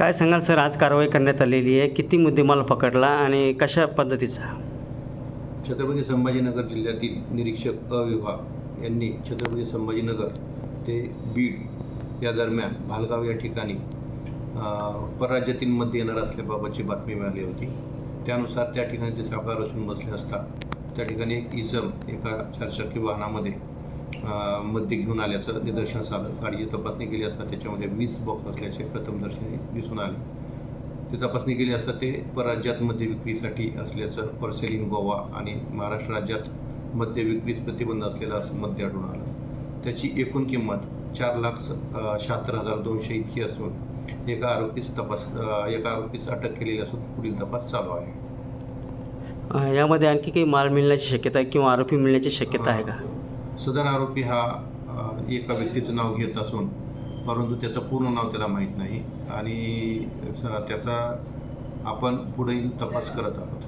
काय सांगाल सर? आज कारवाई करण्यात आलेली आहे. किती मुद्देमाल पकडला आणि कशा पद्धतीचा? छत्रपती संभाजीनगर जिल्ह्यातील निरीक्षक अ विभाग यांनी छत्रपती संभाजीनगर ते बीड या दरम्यान भालगाव या ठिकाणी अ, परराज्यातील मध्ये येणार असल्याबाबतची बातमी मिळाली होती. त्यानुसार त्या ठिकाणी ते सापळा रचून बसले असता त्या ठिकाणी एक इसम एका चारचाकी वाहनामध्ये मध्य मद्य घेऊन आल्याचं निदर्शनास आलं. गाडीची तपासणी केली असता त्याच्यामध्ये वीस बॉक्स असल्याचे प्रथमदर्शनी दिसून आले. ते तपासणी केली असता ते परराज्यात मद्य विक्रीसाठी असल्याचं पर्सेल इन गोवा आणि महाराष्ट्र राज्यात मद्य विक्रीस प्रतिबंध असलेलं असं मद्य आढळून आलं. त्याची एकूण किंमत चार लाख शहात्तर हजार दोनशे इतकी असून एका आरोपीस तपास एका आरोपीस अटक केलेली असून पुढील तपास चालू आहे. यामध्ये आणखी काही माल मिळण्याची शक्यता आहे किंवा आरोपी मिळण्याची शक्यता आहे का? सदर आरोपी हा एका व्यक्तीचं नाव घेत असून परंतु त्याचं पूर्ण नाव त्याला माहीत नाही आणि स- त्याचा आपण पुढील तपास करत आहोत.